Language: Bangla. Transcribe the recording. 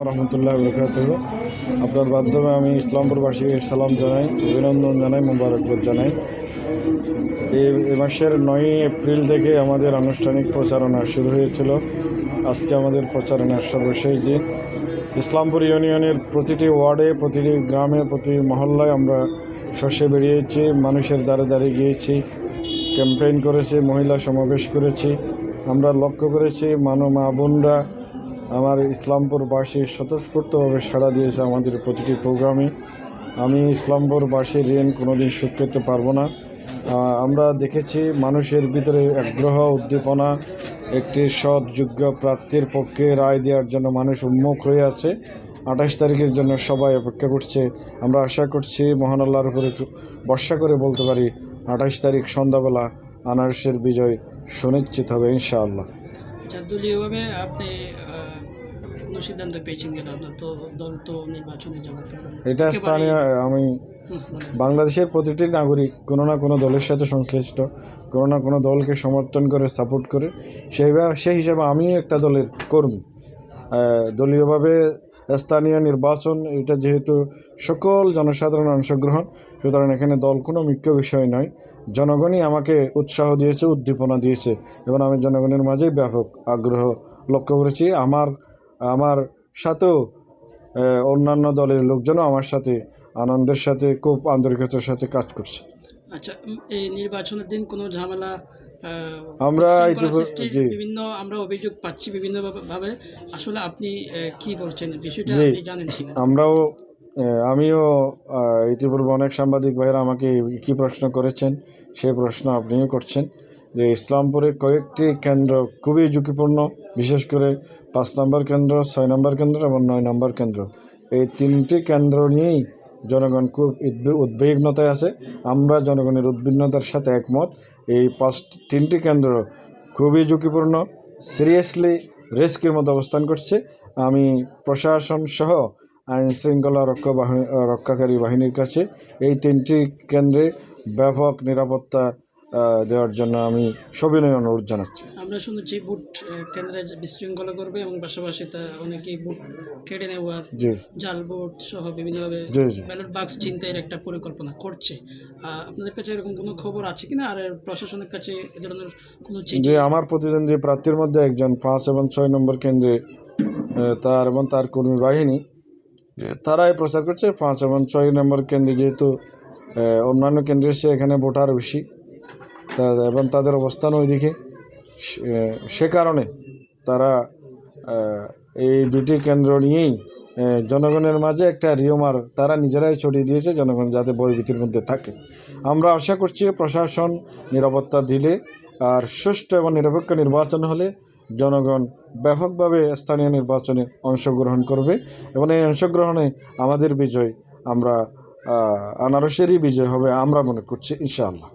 রহমতুল্লাহ বরকাত আপনার মাধ্যমে আমি ইসলামপুরবাসীকে সালাম জানাই, অভিনন্দন জানাই, মোবারকবাদ জানাই। এ মাসের নয়ই এপ্রিল থেকে আমাদের আনুষ্ঠানিক প্রচারণা শুরু হয়েছিল। আজকে আমাদের প্রচারণার সর্বশেষ দিন। ইসলামপুর ইউনিয়নের প্রতিটি ওয়ার্ডে, প্রতিটি গ্রামে প্রতি মহল্লায় আমরা শস্যে বেরিয়েছি, মানুষের দ্বারে দ্বারে গিয়েছি, ক্যাম্পেইন করেছি, মহিলা সমাবেশ করেছি। আমরা লক্ষ্য করেছি, মানব মা বোনরা আমার ইসলামপুরবাসী স্বতঃস্ফূর্তভাবে সাড়া দিয়েছে আমাদের প্রতিটি প্রোগ্রামে। আমি ইসলামপুরবাসীর ঋণ কোনোদিন শোধ করতে পারব না। আমরা দেখেছি মানুষের ভিতরে আগ্রহ উদ্দীপনা, একটি সৎ যোগ্য প্রার্থীর পক্ষে রায় দেওয়ার জন্য মানুষ উন্মুখ হয়ে আছে। আঠাশ তারিখের জন্য সবাই অপেক্ষা করছে। আমরা আশা করছি মহান আল্লাহর উপরে বর্ষা করে বলতে পারি, আঠাশ তারিখ সন্ধ্যাবেলা আনারসের বিজয় সুনিশ্চিত হবে ইনশাআল্লাহ। আপনি কোনো সিদ্ধান্ত পেয়েছেন কিনা আপনার তো দল তো নির্বাচনে যাওয়ার এটা স্থানীয় আমি বাংলাদেশের প্রতিটি নাগরিক কোনো না কোনো দলের সাথে সংশ্লিষ্ট কোনো না কোনো দলকে সমর্থন করে সাপোর্ট করে সেই সেই হিসাবে আমিও একটা দলের কর্মী। দলীয়ভাবে স্থানীয় নির্বাচন এটা যেহেতু সকল জনসাধারণ অংশগ্রহণ সুতরাং এখানে দল কোনো মুখ্য বিষয় নয়। জনগণই আমাকে উৎসাহ দিয়েছে উদ্দীপনা দিয়েছে এবং আমি জনগণের মাঝেই ব্যাপক আগ্রহ লক্ষ্য করেছি। আমার আমার সাথেও অন্যান্য দলের লোকজনও আমার সাথে আনন্দের সাথে খুব আন্তরিকতার সাথে কাজ করছে। আচ্ছা এই নির্বাচনের দিন কোনো ঝামেলা আমরা। বিভিন্ন আমরা অভিযোগ পাচ্ছি বিভিন্ন ভাবে- আসলে আপনি কি বলছেন? বিষয়টা। আপনি জানেন আমরাও আমিও ইতিপূর্বে অনেক সাংবাদিক ভাইরা আমাকে কি প্রশ্ন করেছেন সেই প্রশ্ন আপনিও করছেন। যে ইসলামপুরে কয়েকটি কেন্দ্র খুবই ঝুঁকিপূর্ণ, বিশেষ করে পাঁচ নম্বর কেন্দ্র, ছয় নম্বর কেন্দ্র এবং নয় নম্বর কেন্দ্র। এই তিনটি কেন্দ্র নিয়েই জনগণ খুব উদ্বে- উদ্বিগ্নতায় আছে। আমরা জনগণের উদ্বিগ্নতার সাথে একমত। এই পাঁচ, তিনটি কেন্দ্র খুবই ঝুঁকিপূর্ণ, সিরিয়াসলি রিস্কের মতো অবস্থান করছে। আমি প্রশাসন সহ আইন শৃঙ্খলা রক্ষা বাহিনী রক্ষাকারী বাহিনীর কাছে এই তিনটি কেন্দ্রে ব্যাপক নিরাপত্তা দেওয়ার জন্য আমি সবিনয় অনুরোধ জানাচ্ছি। আমরা শুনেছি বুট কেন্দ্রে যে বিশৃঙ্খলা করবে এবং পাশাপাশি তা অনেকেই বুট কেটে নেওয়া জাল ভোট সহ বিভিন্নভাবে ব্যালট বাক্স চিন্তায়ের একটা পরিকল্পনা করছে। আপনাদের কাছে এরকম কোনো খবর আছে কিনা? আর প্রশাসনের কাছে এ ধরনের কোনো যে আমার প্রতিদ্বন্দ্বী প্রার্থীর মধ্যে একজন পাঁচ এবং ছয় নম্বর কেন্দ্রে তার এবং তার কর্মী বাহিনী তারাই প্রচার করছে। পাঁচ এবং ছয় নম্বর কেন্দ্রে যেহেতু অন্যান্য কেন্দ্রের চেয়ে এখানে ভোটার বেশি। এবং তাদের অবস্থান ওইদিকে। সে- সে কারণে তারা এই দুটি কেন্দ্র নিয়েই জনগণের মাঝে একটা রিওমার তারা নিজেরাই ছড়িয়ে দিয়েছে, জনগণ যাতে ভয়ভীতির মধ্যে থাকে। আমরা আশা করছি প্রশাসন নিরাপত্তা দিলে আর সুষ্ঠু এবং নিরপেক্ষ নির্বাচন হলে জনগণ ব্যাপকভাবে স্থানীয় নির্বাচনে অংশগ্রহণ করবে এবং এই অংশগ্রহণে আমাদের বিজয় আমরা আনারসেরই বিজয় হবে আমরা মনে করছি, ইনশাআল্লাহ।